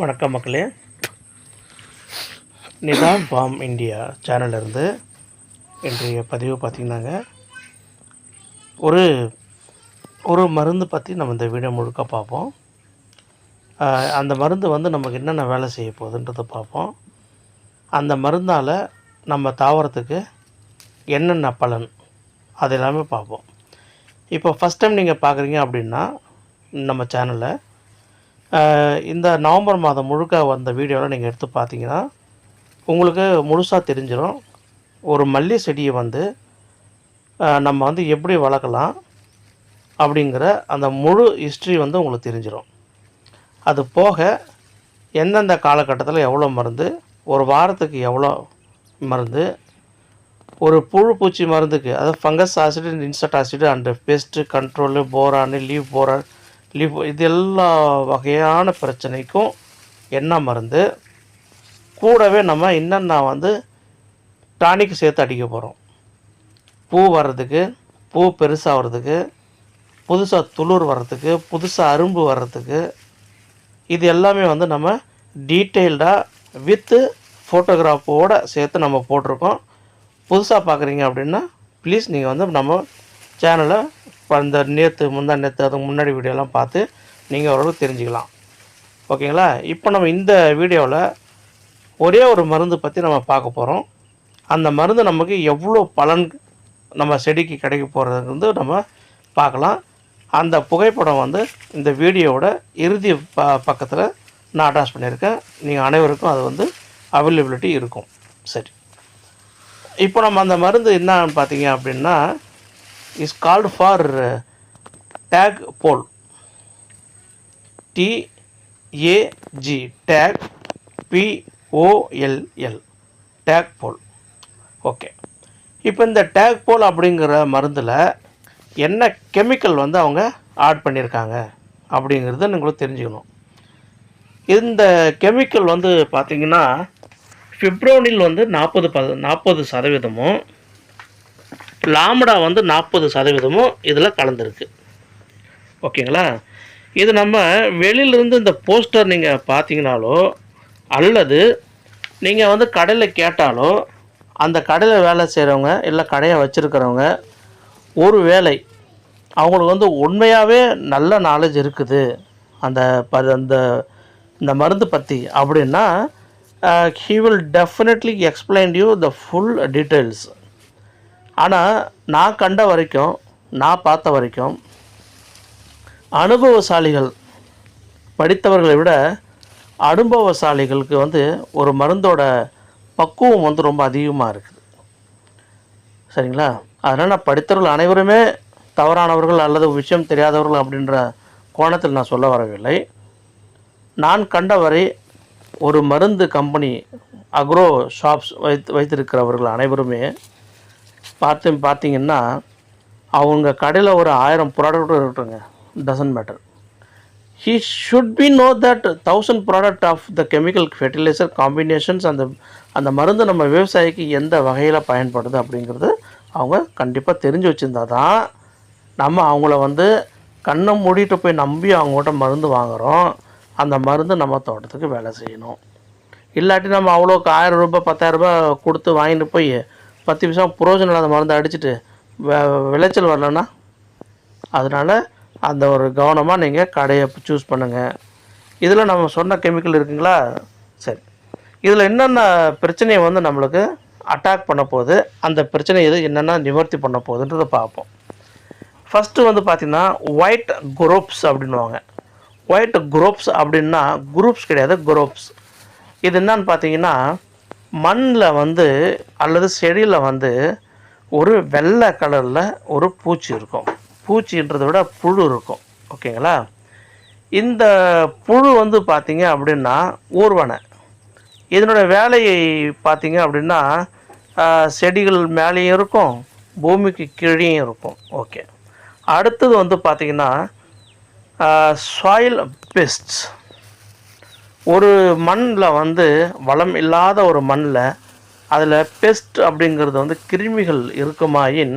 வணக்கம் மக்களே. நிதான் bomb India சேனலிருந்து இன்றைய பதிவு பார்த்திங்கன்னாங்க. ஒரு ஒரு மருந்து பற்றி நம்ம இந்த வீடியோ முழுக்க பார்ப்போம். அந்த மருந்து வந்து நமக்கு என்னென்ன வேலை செய்ய போகுதுன்றதை பார்ப்போம். அந்த மருந்தால் நம்ம தாவரத்துக்கு என்னென்ன பலன்? அது எல்லாமே பார்ப்போம். இப்போ ஃபஸ்ட் டைம் நீங்கள் பார்க்குறீங்க அப்படின்னா நம்ம சேனலை இந்த நவம்பர் மாதம் முழுக்க வந்த வீடியோவில் நீங்கள் எடுத்து பார்த்தீங்கன்னா உங்களுக்கு முழுசாக தெரிஞ்சிடும் ஒரு மல்லி செடியை வந்து நம்ம வந்து எப்படி வளர்க்கலாம் அப்படிங்கிற அந்த முழு ஹிஸ்ட்ரி வந்து உங்களுக்கு தெரிஞ்சிடும் அது போக எந்தெந்த காலகட்டத்தில் எவ்வளோ மருந்து ஒரு வாரத்துக்கு எவ்வளோ மருந்து ஒரு புழு பூச்சி மருந்துக்கு அதாவது fungus acid insect acid and pest control boron leave boron live இது எல்லா வகையான பிரச்சனைக்கும் என்ன மருந்து. கூடவே நம்ம என்னென்ன வந்து டானிக் சேர்த்து அடிக்க போகிறோம் பூ வர்றதுக்கு பூ பெருசாகிறதுக்கு புதுசாக துளிர் வர்றதுக்கு புதுசாக அரும்பு வர்றதுக்கு இது எல்லாமே வந்து நம்ம டீட்டெயில்டாக வித்து ஃபோட்டோகிராஃபோடு சேர்த்து நம்ம போட்டிருக்கோம். புதுசாக பார்க்குறீங்க அப்படின்னா ப்ளீஸ் நீங்கள் வந்து நம்ம சேனலை இப்போ அந்த நேற்று முந்தா நேற்று அதுக்கு முன்னாடி வீடியோலாம் பார்த்து நீங்கள் ஓரளவுக்கு தெரிஞ்சுக்கலாம். ஓகேங்களா? இப்போ நம்ம இந்த வீடியோவில் ஒரே ஒரு மருந்து பற்றி நம்ம பார்க்க போகிறோம் அந்த மருந்து நமக்கு எவ்வளோ பலன் நம்ம செடிக்கு கிடைக்க போகிறது வந்து நம்ம பார்க்கலாம். அந்த புகைப்படம் வந்து இந்த வீடியோவோட இறுதி ப பக்கத்தில் நான் அட்டாச் பண்ணியிருக்கேன். நீங்கள் அனைவருக்கும் அது வந்து அவைலபிலிட்டி இருக்கும். சரி. இப்போ நம்ம அந்த மருந்து என்னன்னு பார்த்தீங்க அப்படின்னா is uh, A for tag pole O tag L tag pole okay இப்போ இந்த டேக் போல் அப்படிங்கிற மருந்தில் என்ன கெமிக்கல் வந்து அவங்க ஆட் பண்ணியிருக்காங்க அப்படிங்கிறத நீங்களும் தெரிஞ்சுக்கணும். இந்த கெமிக்கல் வந்து பார்த்திங்கன்னா ஃபிப்ரோனில் வந்து நாற்பது ப நாற்பது சதவீதமும் லாமடா வந்து நாற்பது சதவீதமும் இதில் கலந்துருக்கு. ஓகேங்களா? இது நம்ம வெளியிலேருந்து இந்த போஸ்டர் நீங்கள் பார்த்தீங்கனாலோ அல்லது நீங்கள் வந்து கடையில் கேட்டாலோ அந்த கடையில் வேலை செய்கிறவங்க இல்லை கடையை வச்சுருக்கிறவங்க ஒரு வேலை அவங்களுக்கு வந்து உண்மையாகவே நல்ல நாலேஜ் இருக்குது. அந்த ப அந்த இந்த மருந்து பற்றி அப்படின்னா he will definitely explain you the full details ஆனால் நான் கண்ட வரைக்கும் நான் பார்த்த வரைக்கும் அனுபவசாலிகள் படித்தவர்களை விட அனுபவசாலிகளுக்கு வந்து ஒரு மருந்தோட பக்குவம் வந்து ரொம்ப அதிகமாக இருக்குது. சரிங்களா? அதனால் நான் படித்தவர்கள் அனைவருமே தவறானவர்கள் அல்லது விஷயம் தெரியாதவர்கள் அப்படின்ற கோணத்தில் நான் சொல்ல வரவில்லை. நான் கண்டவரை ஒரு மருந்து கம்பெனி அக்ரோ ஷாப்ஸ் வைத்து வைத்திருக்கிறவர்கள் அனைவருமே பார்த்து பார்த்தீங்கன்னா அவங்க கடையில் ஒரு ஆயிரம் ப்ராடக்ட் இருக்கட்டுங்க doesn't matter he should be know that thousand product of the chemical fertiliser combinations அந்த அந்த மருந்து நம்ம விவசாயிக்கு எந்த வகையில் பயன்படுது அப்படிங்கிறது அவங்க கண்டிப்பாக தெரிஞ்சு வச்சுருந்தா தான் நம்ம அவங்கள வந்து கண்ணை மூடிட்டு போய் நம்பி அவங்ககிட்ட மருந்து வாங்குகிறோம் அந்த மருந்து நம்ம தோட்டத்துக்கு வேலை செய்யணும். இல்லாட்டி நம்ம அவ்வளோக்கு ஆயிரம் ரூபாய் பத்தாயிரரூபா கொடுத்து வாங்கிட்டு போய் பத்து நிமிஷம் புரோஜனம் இல்லாத மருந்து அடிச்சுட்டு விளைச்சல் வரலன்னா அதனால் அந்த ஒரு கவனமாக நீங்கள் கடையை சூஸ் பண்ணுங்கள் இதில் நம்ம சொன்ன கெமிக்கல் இருக்குங்களா? சரி. இதில் என்னென்ன பிரச்சனையை வந்து நம்மளுக்கு அட்டாக் பண்ண போகுது? அந்த பிரச்சனை எது என்னென்ன நிவர்த்தி பண்ண போகுதுன்றதை பார்ப்போம். ஃபஸ்ட்டு வந்து பார்த்திங்கன்னா ஒயிட் குரூப்ஸ் அப்படின்வாங்க ஒயிட் குரூப்ஸ் அப்படின்னா குரூப்ஸ் கிடையாது குரூப்ஸ் இது என்னன்னு பார்த்தீங்கன்னா மண்ணில் வந்து அல்லது செடியில் வந்து ஒரு வெள்ளை கலரில் ஒரு பூச்சி இருக்கும். பூச்சின்றதை விட புழு இருக்கும். ஓகேங்களா? இந்த புழு வந்து பார்த்திங்க அப்படின்னா ஊர்வனை. இதனோட வேலையை பார்த்திங்க அப்படின்னா செடிகள் மேலேயும் இருக்கும் பூமிக்கு கீழேயும் இருக்கும். ஓகே. அடுத்தது வந்து பார்த்திங்கன்னா சாயில் பெஸ்ட்ஸ் ஒரு மண்ணில் வந்து வளம் இல்லாத ஒரு மண்ணில் அதில் பெஸ்ட் அப்படிங்கிறது வந்து கிருமிகள் இருக்குமாயின்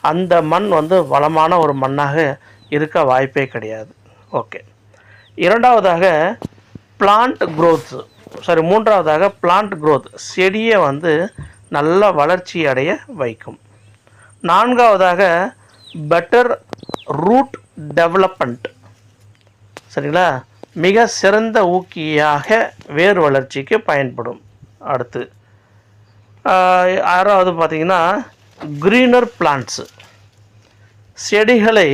அந்த மண் வந்து வளமான ஒரு மண்ணாக இருக்க வாய்ப்பே கிடையாது. ஓகே இரண்டாவதாக பிளான்ட் க்ரோத் சாரி மூன்றாவதாக பிளான்ட் க்ரோத் செடியை வந்து நல்ல வளர்ச்சி அடைய வைக்கும். நான்காவதாக பெட்டர் ரூட் டெவலப்மெண்ட் சரிங்களா? மிக சிறந்த ஊக்கியாக வேர் வளர்ச்சிக்கு பயன்படும். அடுத்து ஆறாவது பார்த்தீங்கன்னா க்ரீனர் பிளான்ட்ஸு செடிகளை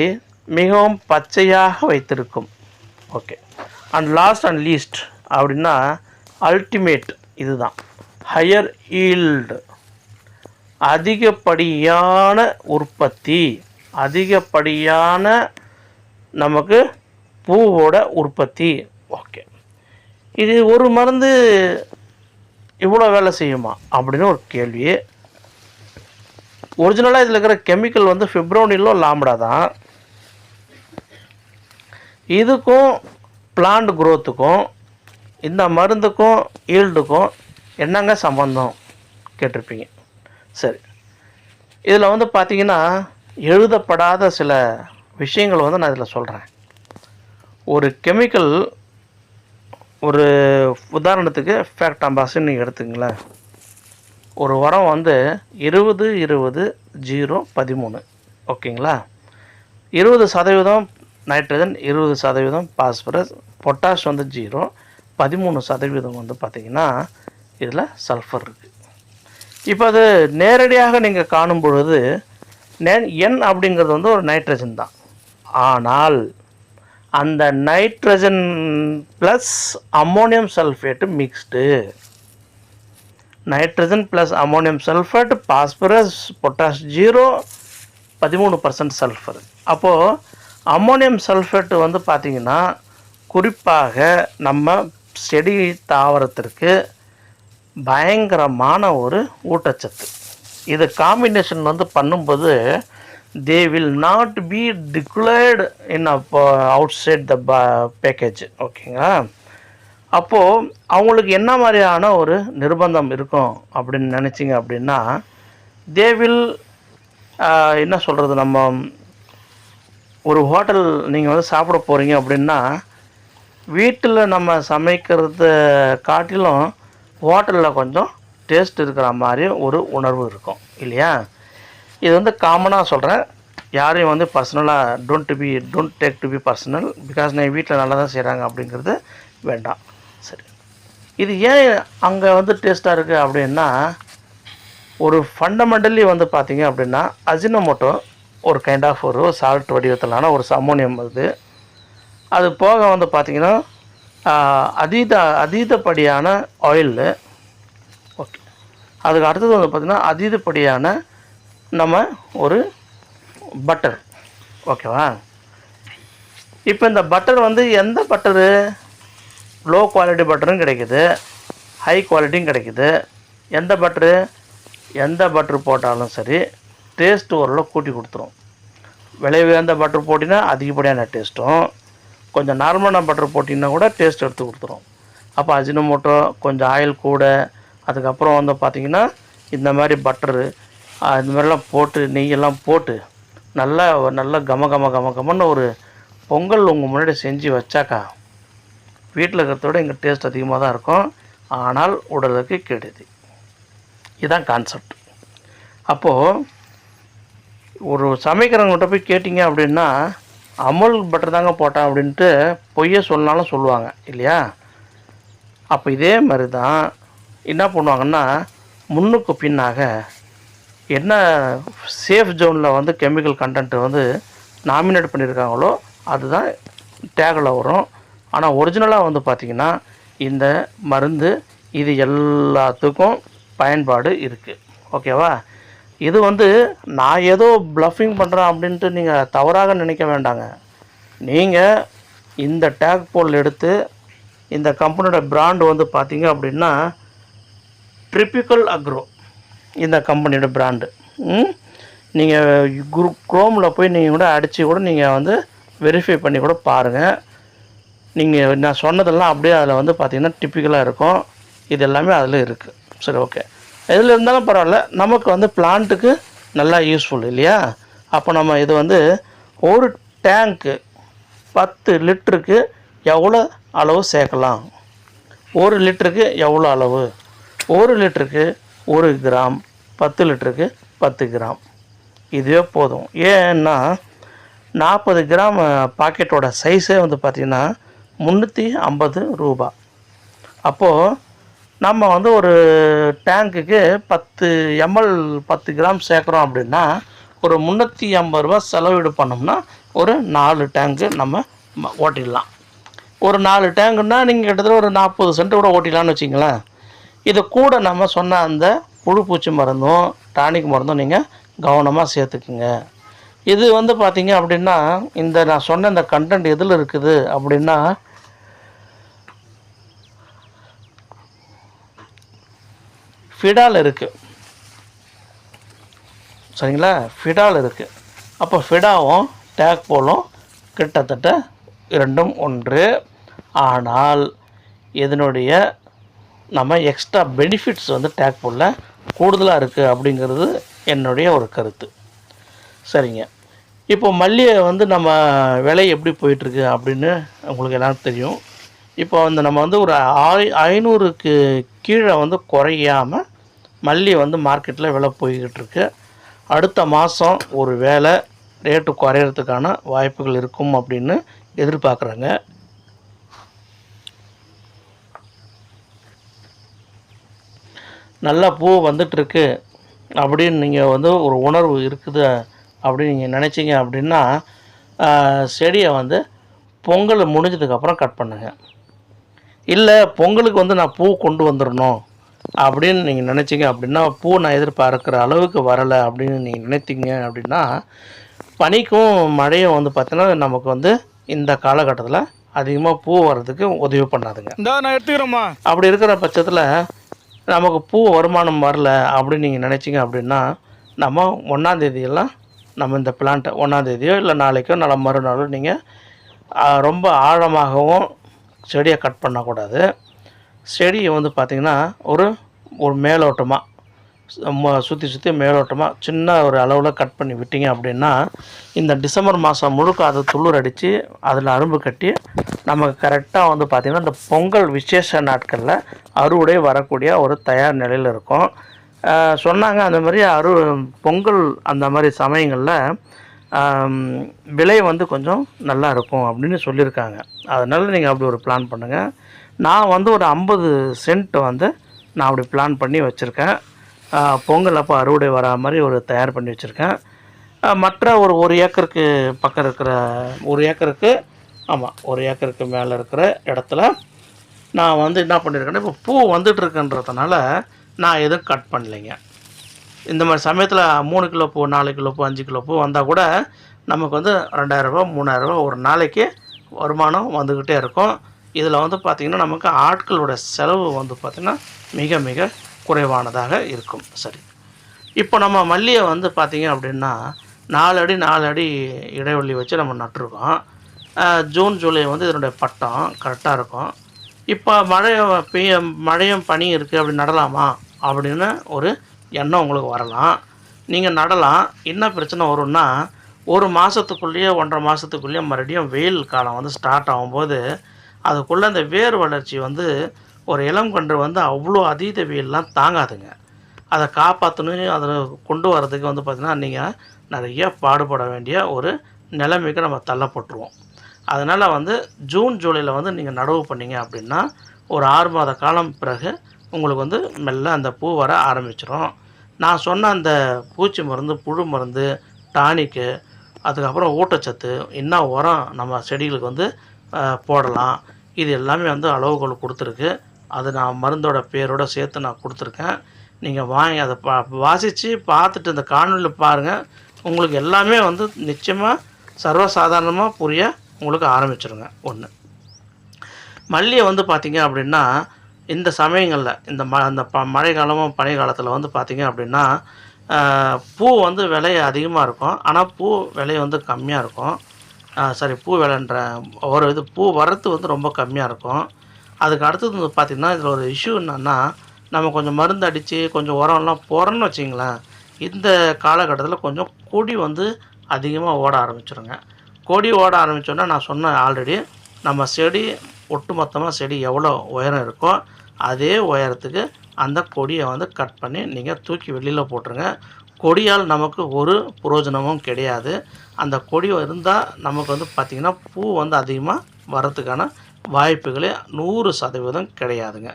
மிகவும் பச்சையாக வைத்திருக்கும். Okay and last and least அப்படின்னா அல்டிமேட் இதுதான். ஹையர் ஈல்டு அதிகப்படியான உற்பத்தி அதிகப்படியான நமக்கு பூவோட உற்பத்தி. ஓகே. இது ஒரு மருந்து இவ்வளோ வேலை செய்யுமா? அப்படின்னு ஒரு கேள்வி ஒரிஜினலாக இதில் இருக்கிற கெமிக்கல் வந்து ஃபிப்ரோனிலோ லாம்டா தான். இதுக்கும் பிளான்ட் குரோத்துக்கும் இந்த மருந்துக்கும் ஈல்டுக்கும் என்னங்க சம்பந்தம்? கேட்டிருப்பீங்க. சரி. இதில் வந்து பார்த்தீங்கன்னா எழுதப்படாத சில விஷயங்கள் வந்து நான் இதில் சொல்கிறேன் ஒரு கெமிக்கல் ஒரு உதாரணத்துக்கு ஃபேக்டாம்பாஸ்ன்னு நீங்கள் எடுத்துங்களேன். ஒரு உரம் வந்து இருபது இருபது ஜீரோ பதிமூணு. ஓகேங்களா? இருபது சதவீதம் நைட்ரஜன் இருபது சதவீதம் பாஸ்பரஸ் பொட்டாஷ் வந்து ஜீரோ பதிமூணு சதவீதம் வந்து பார்த்திங்கன்னா இதில் சல்ஃபர் இருக்குது இப்போ அது நேரடியாக நீங்கள் காணும் பொழுது நே என் அப்படிங்கிறது வந்து ஒரு நைட்ரஜன் தான். ஆனால் அந்த nitrogen plus ammonium sulphate mixed nitrogen plus ammonium sulphate phosphorus potash zero பதிமூணு பர்சன்ட் சல்ஃபர் அப்போது அம்மோனியம் சல்ஃபேட்டு வந்து பார்த்திங்கன்னா குறிப்பாக நம்ம செடி தாவரத்திற்கு பயங்கரமான ஒரு ஊட்டச்சத்து. இது காம்பினேஷன் வந்து பண்ணும்போது they will not be declared in outside the package ஓகேங்களா அப்போது அவங்களுக்கு என்ன மாதிரியான ஒரு நிர்பந்தம் இருக்கும் அப்படின்னு நினச்சிங்க அப்படின்னா தே வில் uh, என்ன சொல்கிறது நம்ம ஒரு ஹோட்டல் நீங்கள் வந்து சாப்பிட போகிறீங்க அப்படின்னா வீட்டில் நம்ம சமைக்கிறத காட்டிலும் ஹோட்டலில் கொஞ்சம் டேஸ்ட் இருக்கிற மாதிரி ஒரு உணர்வு இருக்கும் இல்லையா? இது வந்து காமனாக சொல்கிறேன் யாரையும் வந்து பர்சனலாக don't to be don't take to be personal because நான் வீட்டில் நல்லா தான் செய்கிறாங்க அப்படிங்கிறது வேண்டாம். சரி. இது ஏன் அங்கே வந்து டேஸ்ட்டாக இருக்குது அப்படின்னா ஒரு ஃபண்டமெண்டலி வந்து பார்த்திங்க அப்படின்னா அஜினமோட்டோ ஒரு கைண்ட் ஆஃப் ஒரு சால்ட் வடிவத்திலான ஒரு அம்மோனியம் இது அது போக வந்து பார்த்திங்கன்னா அதீத அதீதப்படியான ஆயிலு ஓகே அதுக்கு அடுத்தது வந்து பார்த்திங்கன்னா அதீதப்படியான நம்ம ஒரு பட்டர் ஓகேவா இப்போ இந்த பட்டர் வந்து எந்த பட்டரு லோ குவாலிட்டி பட்டரும் கிடைக்குது. ஹை குவாலிட்டியும் கிடைக்குது. எந்த பட்டரு எந்த பட்டர் போட்டாலும் சரி டேஸ்ட்டு ஓரளவு கூட்டி கொடுத்துரும். விலை உயர்ந்த பட்டர் போட்டிங்கன்னா அதிகப்படியான டேஸ்ட்டும் கொஞ்சம் நார்மலான பட்டர் போட்டிங்கன்னா கூட டேஸ்ட் எடுத்து கொடுத்துரும். அப்போ அஜினமோட்டோ கொஞ்சம் ஆயில் கூட அதுக்கப்புறம் வந்து பார்த்திங்கன்னா இந்த மாதிரி பட்டரு இந்த மாதிரிலாம் போட்டு நெய்யெல்லாம் போட்டு நல்லா நல்லா கம கம கம கமன்னு ஒரு பொங்கல் உங்கள் முன்னாடி செஞ்சு வச்சாக்கா வீட்டில் இருக்கிறத விட இங்கே டேஸ்ட் அதிகமாக தான் இருக்கும். ஆனால் உடலுக்கு கெடுதி. இதுதான் கான்செப்ட் அப்போது ஒரு சமைக்கிறவங்ககிட்ட போய் கேட்டிங்க அப்படின்னா அமுல் பட்டர் தாங்க போட்டேன் அப்படின்ட்டு பொய்ய சொன்னாலும் சொல்லுவாங்க இல்லையா? அப்போ இதே மாதிரி தான் என்ன பண்ணுவாங்கன்னா முன்னுக்கு பின்னாக என்ன சேஃப் ஜோனில் வந்து கெமிக்கல் கண்டென்ட் வந்து நாமினேட் பண்ணியிருக்காங்களோ அதுதான் டேகில் வரும். ஆனால் ஒரிஜினலாக வந்து பார்த்திங்கன்னா இந்த மருந்து இது எல்லாத்துக்கும் பயன்பாடு இருக்குது ஓகேவா இது வந்து நான் ஏதோ ப்ளஃபிங் பண்ணுறேன் அப்படின்ட்டு நீங்கள் தவறாக நினைக்க வேண்டாங்க. நீங்கள் இந்த டேக் போல் எடுத்து இந்த கம்பெனியோட பிராண்டு வந்து பார்த்தீங்க அப்படின்னா ட்ரிப்பிக்கல் அக்ரோ இந்த கம்பெனியோட பிராண்டு நீங்கள் குரு குரோமில் போய் நீங்கள் கூட அடித்து கூட நீங்கள் வந்து வெரிஃபை பண்ணி கூட பாருங்கள் நீங்கள் நான் சொன்னதெல்லாம் அப்படியே அதில் வந்து பார்த்திங்கன்னா டிப்பிக்கலாக இருக்கும். இது எல்லாமே அதில் இருக்குது சரி ஓகே எதில் இருந்தாலும் பரவாயில்ல. நமக்கு வந்து பிளான்ட்டுக்கு நல்லா யூஸ்ஃபுல் இல்லையா? அப்போ நம்ம இது வந்து ஒரு டேங்க்கு பத்து லிட்டருக்கு எவ்வளோ அளவு சேர்க்கலாம்? ஒரு லிட்டருக்கு எவ்வளோ அளவு? ஒரு லிட்டருக்கு ஒரு கிராம் பத்து லிட்டருக்கு பத்து கிராம். இதுவே போதும். ஏன்னா நாற்பது கிராம் பாக்கெட்டோட சைஸே வந்து பார்த்திங்கன்னா முந்நூற்றி ஐம்பது ரூபா. அப்போது நம்ம வந்து ஒரு டேங்க்குக்கு பத்து எம்எல் பத்து கிராம் சேர்க்குறோம் அப்படின்னா ஒரு முந்நூற்றி ஐம்பது ரூபா செலவீடு பண்ணோம்னா ஒரு நாலு டேங்க்கு நம்ம ஓட்டிடலாம். ஒரு நாலு டேங்குன்னா நீங்கள் கிட்டத்தட்ட ஒரு நாற்பது சென்ட் கூட ஓட்டிடலான்னு வச்சிங்களேன் இது கூட நம்ம சொன்ன அந்த புழு பூச்சி மருந்தும் டானிக் மருந்தும் நீங்கள் கவனமாக சேர்த்துக்குங்க. இது வந்து பார்த்தீங்க அப்படின்னா இந்த நான் சொன்ன இந்த கண்டென்ட் எதில் இருக்குது அப்படின்னா ஃபிடால் இருக்குது சரிங்களா? ஃபிடால் இருக்குது அப்போ ஃபிடாவும் டேக் போலும் கிட்டத்தட்ட இரண்டும் ஒன்று. ஆனால் இதனுடைய நம்ம எக்ஸ்ட்ரா பெனிஃபிட்ஸ் வந்து டேக்போலில் கூடுதலாக இருக்குது அப்படிங்கிறது என்னுடைய ஒரு கருத்து. சரிங்க. இப்போ மல்லிகை வந்து நம்ம விலை எப்படி போயிட்டுருக்கு அப்படின்னு உங்களுக்கு எல்லாம் தெரியும். இப்போ வந்து நம்ம வந்து ஒரு ஆய் ஐநூறுக்கு கீழே வந்து குறையாம மல்லி வந்து மார்க்கெட்டில் விலை போய்கிட்டு இருக்கு அடுத்த மாதம் ஒரு வேலை ரேட்டு குறையிறதுக்கான வாய்ப்புகள் இருக்கும் அப்படின்னு எதிர்பார்க்குறாங்க. நல்லா பூ வந்துட்டுருக்கு அப்படின்னு நீங்கள் வந்து ஒரு உணர்வு இருக்குது அப்படின்னு நீங்கள் நினச்சிங்க அப்படின்னா செடியை வந்து பொங்கல் முடிஞ்சதுக்கப்புறம் கட் பண்ணுங்க. இல்லை பொங்கலுக்கு வந்து நான் பூ கொண்டு வந்துடணும் அப்படின்னு நீங்கள் நினச்சிங்க அப்படின்னா பூ நான் எதிர்பார்க்குற அளவுக்கு வரலை அப்படின்னு நீங்கள் நினைத்தீங்க அப்படின்னா பனிக்கும் மழையும் வந்து பார்த்தீங்கன்னா நமக்கு வந்து இந்த காலகட்டத்தில் அதிகமாக பூ வர்றதுக்கு உதவி பண்ணாதுங்க. இந்தா நான் எடுத்துக்கிறேம்மா. அப்படி இருக்கிற பட்சத்தில் நமக்கு பூ வருமானம் வரல அப்படின்னு நீங்கள் நினச்சிங்க அப்படின்னா நம்ம ஒன்றாந்தேதியெல்லாம் நம்ம இந்த பிளான்ட்டை ஒன்றாந்தேதியோ இல்லை நாளைக்கோ நல்ல மறுநாளோ நீங்கள் ரொம்ப ஆழமாகவும் செடியை கட் பண்ணக்கூடாது. செடியை வந்து பார்த்திங்கன்னா ஒரு ஒரு மேலோட்டமாக சுற்றி சுற்றி மேலோட்டமாக சின்ன ஒரு அளவில் கட் பண்ணி விட்டீங்க அப்படின்னா இந்த டிசம்பர் மாதம் முழுக்க அதை துளிர் அடித்து அதில் அரும்பு கட்டி நமக்கு கரெக்டாக வந்து பார்த்திங்கன்னா இந்த பொங்கல் விசேஷ நாட்களில் அறுவடை வரக்கூடிய ஒரு தயார் நிலையில் இருக்கும். சொன்னாங்க அந்த மாதிரி அரு பொங்கல் அந்த மாதிரி சமயங்களில் விலை வந்து கொஞ்சம் நல்லா இருக்கும் அப்படின்னு சொல்லியிருக்காங்க. அதனால் நீங்கள் அப்படி ஒரு பிளான் பண்ணுங்கள் நான் வந்து ஒரு ஐம்பது சென்ட் வந்து நான் அப்படி பிளான் பண்ணி வச்சுருக்கேன். பொங்கல் அப்போ அறுவடை வரா மாதிரி ஒரு தயார் பண்ணி வச்சுருக்கேன். மற்ற ஒரு ஒரு ஏக்கருக்கு பக்கம் இருக்கிற ஒரு ஏக்கருக்கு ஆமாம் ஒரு ஏக்கருக்கு மேலே இருக்கிற இடத்துல நான் வந்து என்ன பண்ணியிருக்கேன்னா இப்போ பூ வந்துட்டுருக்குன்றதுனால நான் எதுவும் கட் பண்ணலைங்க. இந்த மாதிரி சமயத்தில் மூணு கிலோ பூ நாலு கிலோ பூ அஞ்சு கிலோ பூ வந்தால் கூட நமக்கு வந்து ரெண்டாயிரரூபா மூணாயிரரூபா ஒரு நாளைக்கு வருமானம் வந்துக்கிட்டே இருக்கும். இதில் வந்து பார்த்திங்கன்னா நமக்கு ஆட்களோட செலவு வந்து பார்த்திங்கன்னா மிக மிக குறைவானதாக இருக்கும். சரி. இப்போ நம்ம மல்லியை வந்து பார்த்திங்க அப்படின்னா நாலு அடி நாலு அடி இடைவெளி வச்சு நம்ம நட்டிருக்கோம். ஜூன் ஜூலை வந்து இதனுடைய பட்டம் கரெக்டாக இருக்கும். இப்போ மழை பெய்ய மழையும் பனி இருக்குது அப்படி நடலாமா? அப்படின்னு ஒரு எண்ணம் உங்களுக்கு வரலாம். நீங்கள் நடலாம். என்ன பிரச்சனை வரும்னா ஒரு மாதத்துக்குள்ளேயே ஒன்றரை மாதத்துக்குள்ளேயே மறுபடியும் வெயில் காலம் வந்து ஸ்டார்ட் ஆகும்போது அதுக்குள்ளே அந்த வேர் வளர்ச்சி வந்து ஒரு இளம் கன்று வந்து அவ்வளோ அதீத வெயிலெலாம் தாங்காதுங்க. அதை காப்பாற்றணும் அதை கொண்டு வரதுக்கு வந்து பார்த்திங்கன்னா நீங்கள் நிறைய பாடுபட வேண்டிய ஒரு நிலைமைக்கு நம்ம தள்ளப்பட்டுருவோம். அதனால் வந்து ஜூன் ஜூலையில் வந்து நீங்கள் நடவு பண்ணீங்க அப்படின்னா ஒரு ஆறு மாத காலம் பிறகு உங்களுக்கு வந்து மெல்ல அந்த பூ வர ஆரம்பிச்சிடும் நான் சொன்ன அந்த பூச்சி மருந்து புழு மருந்து டானிக்கு அதுக்கப்புறம் ஊட்டச்சத்து என்ன உரம் நம்ம செடிகளுக்கு வந்து போடலாம். இது எல்லாமே வந்து அளவுகோல் கொடுத்துருக்கு. அது நான் மருந்தோட பேரோடு சேர்த்து நான் கொடுத்துருக்கேன். நீங்கள் வாங்கி அதை பா வாசித்து பார்த்துட்டு இந்த காணொலியில் பாருங்கள் உங்களுக்கு எல்லாமே வந்து நிச்சயமாக சர்வசாதாரணமாக புரிய உங்களுக்கு ஆரம்பிச்சிருங்க. ஒன்று மல்லியை வந்து பார்த்திங்க அப்படின்னா இந்த சமயங்களில் இந்த ம அந்த ப மழை காலமும் பனி காலத்தில் வந்து பார்த்தீங்க அப்படின்னா பூ வந்து விலை அதிகமாக இருக்கும். ஆனால் பூ விலை வந்து கம்மியாக இருக்கும். சாரி பூ விலைன்ற ஒரு இது பூ வரத்து வந்து ரொம்ப கம்மியாக இருக்கும். அதுக்கு அடுத்தது வந்து பார்த்திங்கன்னா இதில் ஒரு இஷ்யூ என்னென்னா நம்ம கொஞ்சம் மருந்து அடித்து கொஞ்சம் உரம்லாம் போகிறோன்னு வச்சிங்களேன் இந்த காலகட்டத்தில் கொஞ்சம் கொடி வந்து அதிகமாக ஓட ஆரம்பிச்சிருங்க. கொடி ஓட ஆரம்பித்தோன்னா நான் சொன்னேன் ஆல்ரெடி நம்ம செடி ஒட்டுமொத்தமாக செடி எவ்வளோ உயரம் இருக்கோ அதே உயரத்துக்கு அந்த கொடியை வந்து கட் பண்ணி நீங்கள் தூக்கி வெளியில் போட்டுருங்க. கொடியால் நமக்கு ஒரு புரோஜனமும் கிடையாது. அந்த கொடி இருந்தால் நமக்கு வந்து பார்த்திங்கன்னா பூ வந்து அதிகமாக வரத்துக்கான வாய்ப்புகளே நூறு சதவீதம் கிடையாதுங்க.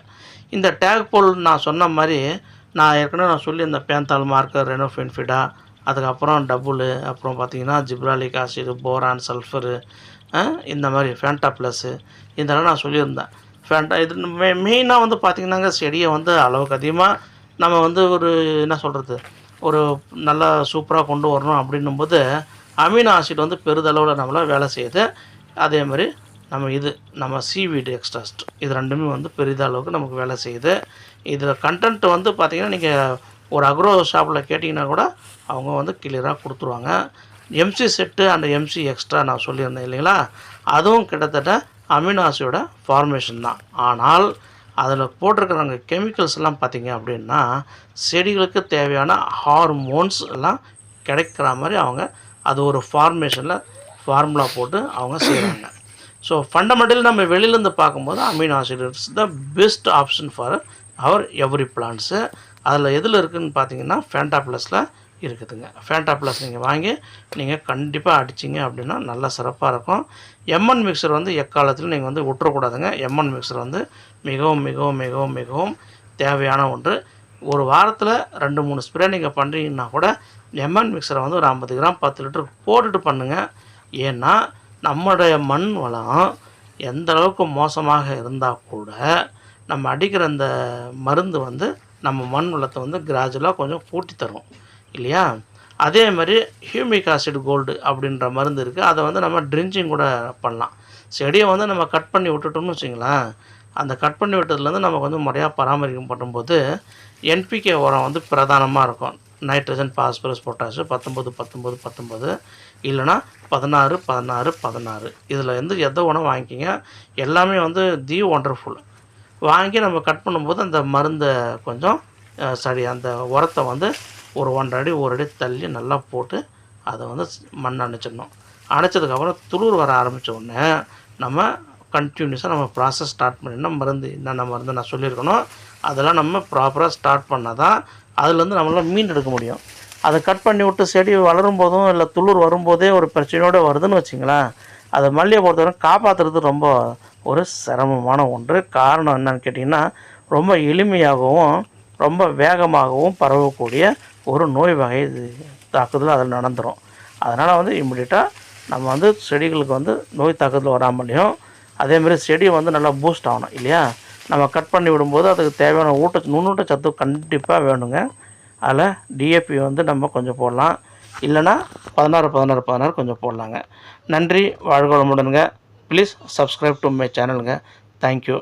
இந்த டேக் போல் நான் சொன்ன மாதிரி நான் ஏற்கனவே நான் சொல்லி இந்த பேந்தால் மார்க்கர் ரெனோஃபென்ஃபிடா அதுக்கப்புறம் டபுளு அப்புறம் பார்த்தீங்கன்னா ஜிப்ராலிக் ஆசிடு போரான் சல்ஃபரு இந்த மாதிரி ஃபேண்டா ப்ளஸ்ஸு இதெல்லாம் நான் சொல்லியிருந்தேன். ஃபேண்டா இது மெ மெயினாக வந்து பார்த்திங்கன்னாங்க செடியை வந்து அளவுக்கு அதிகமாக நம்ம வந்து ஒரு என்ன சொல்கிறது ஒரு நல்லா சூப்பராக கொண்டு வரணும் அப்படின்னும்போது அமினோ ஆசிட் வந்து பெரிதளவில் நம்மளால் வேலை செய்யுது. அதே மாதிரி நம்ம இது நம்ம சீவீடு எக்ஸ்ட்ராஸ்ட் இது ரெண்டுமே வந்து பெரிதளவுக்கு நமக்கு வேலை செய்யுது. இதில் கண்டென்ட் வந்து பார்த்திங்கன்னா நீங்கள் ஒரு அக்ரோ ஷாப்பில் கேட்டிங்கன்னா கூட அவங்க வந்து கிளியராக கொடுத்துருவாங்க. MC set and MC extra நான் சொல்லியிருந்தேன் இல்லைங்களா? அதுவும் கிட்டத்தட்ட அமினாசியோட ஃபார்மேஷன் தான். ஆனால் அதில் போட்டிருக்கிறவங்க கெமிக்கல்ஸ் எல்லாம் பார்த்திங்க அப்படின்னா செடிகளுக்கு தேவையான ஹார்மோன்ஸ் எல்லாம் கிடைக்கிற மாதிரி அவங்க அது ஒரு ஃபார்மேஷனில் ஃபார்முலா போட்டு அவங்க செய்கிறாங்க ஸோ ஃபண்டமெண்டலி நம்ம வெளியிலேருந்து பார்க்கும்போது amino acid it's the best option for our every plants அதில் எதில் இருக்குதுன்னு பார்த்தீங்கன்னா ஃபேண்டா ப்ளஸில் இருக்குதுங்க. ஃபேண்டா ப்ளஸ் நீங்கள் வாங்கி நீங்கள் கண்டிப்பாக அடிச்சிங்க அப்படின்னா நல்லா சிறப்பாக இருக்கும். எம்என் மிக்சர் வந்து எக்காலத்திலும் நீங்கள் வந்து விட்டுறக்கூடாதுங்க. எம்என் மிக்சர் வந்து மிகவும் மிகவும் மிகவும் மிகவும் தேவையான ஒன்று. ஒரு வாரத்தில் ரெண்டு மூணு ஸ்ப்ரே நீங்கள் பண்ணுறீங்கன்னா கூட எம்என் மிக்சரை வந்து ஒரு ஐம்பது கிராம் பத்து லிட்டர் போட்டுட்டு பண்ணுங்கள் ஏன்னா நம்முடைய மண் வளம் எந்த அளவுக்கு மோசமாக இருந்தால் கூட நம்ம அடிக்கிற அந்த மருந்து வந்து நம்ம மண் வளத்தை வந்து கிராஜுவலாக கொஞ்சம் கூட்டி தரும். இல்லையா? அதே மாதிரி ஹியூமிக் ஆசிட் கோல்டு அப்படின்ற மருந்து இருக்குது அதை வந்து நம்ம ட்ரிஞ்சிங் கூட பண்ணலாம். செடியை வந்து நம்ம கட் பண்ணி விட்டுட்டோம்னு வச்சிங்களேன் அந்த கட் பண்ணி விட்டதுலேருந்து நமக்கு வந்து முறையாக பராமரிக்கும் பண்ணும்போது என்பிகே உரம் வந்து பிரதானமாக இருக்கும். நைட்ரஜன் பாஸ்பரஸ் பொட்டாஷு பத்தொம்பது பத்தொம்பது பத்தொம்பது இல்லைனா பதினாறு பதினாறு பதினாறு. இதில் வந்து எதை உணவு வாங்கிக்கிங்க. எல்லாமே வந்து தி ஒண்டர்ஃபுல் வாங்கி நம்ம கட் பண்ணும்போது அந்த மருந்தை கொஞ்சம் சரி அந்த உரத்தை வந்து ஒரு ஒன்றரை அடி ஒரு அடி தள்ளி நல்லா போட்டு அதை வந்து மண் அணைச்சிடணும். அணைச்சதுக்கப்புறம் துளிர் வர ஆரம்பித்த உடனே நம்ம கண்டினியூஸாக நம்ம ப்ராசஸ் ஸ்டார்ட் பண்ணிடணும். மருந்து என்னென்ன மருந்து நான் சொல்லியிருக்கணும். அதெல்லாம் நம்ம ப்ராப்பராக ஸ்டார்ட் பண்ணால் தான் அதுலேருந்து நம்மளால் மீன் எடுக்க முடியும். அதை கட் பண்ணி விட்டு செடி வளரும் போதும் இல்லை துளிர் வரும்போதே ஒரு பிரச்சனையோடு வருதுன்னு வச்சிங்களேன் அதை மல்லியை பொறுத்தவரை காப்பாற்றுறது ரொம்ப ஒரு சிரமமான ஒன்று. காரணம் என்னன்னு கேட்டிங்கன்னா ரொம்ப எளிமையாகவும் ரொம்ப வேகமாகவும் பரவக்கூடிய ஒரு நோய் வகை இது தாக்குதல் அதில் நடந்துடும் அதனால் வந்து இம்மிடியட்டாக நம்ம வந்து செடிகளுக்கு வந்து நோய் தாக்குதல் வராமலையும் அதேமாரி செடி வந்து நல்லா பூஸ்ட் ஆகணும் இல்லையா? நம்ம கட் பண்ணி விடும்போது அதுக்கு தேவையான ஊட்ட நுண்ணூட்ட சத்து கண்டிப்பாக வேணுங்க. அதில் டிஏபி வந்து நம்ம கொஞ்சம் போடலாம். இல்லைன்னா பதினாறு பதினாறு பதினாறு கொஞ்சம் போடலாங்க. நன்றி வாழ்க வளமுடனுங்க. ப்ளீஸ் சப்ஸ்கிரைப் டு மை சேனலுங்க தேங்க்யூ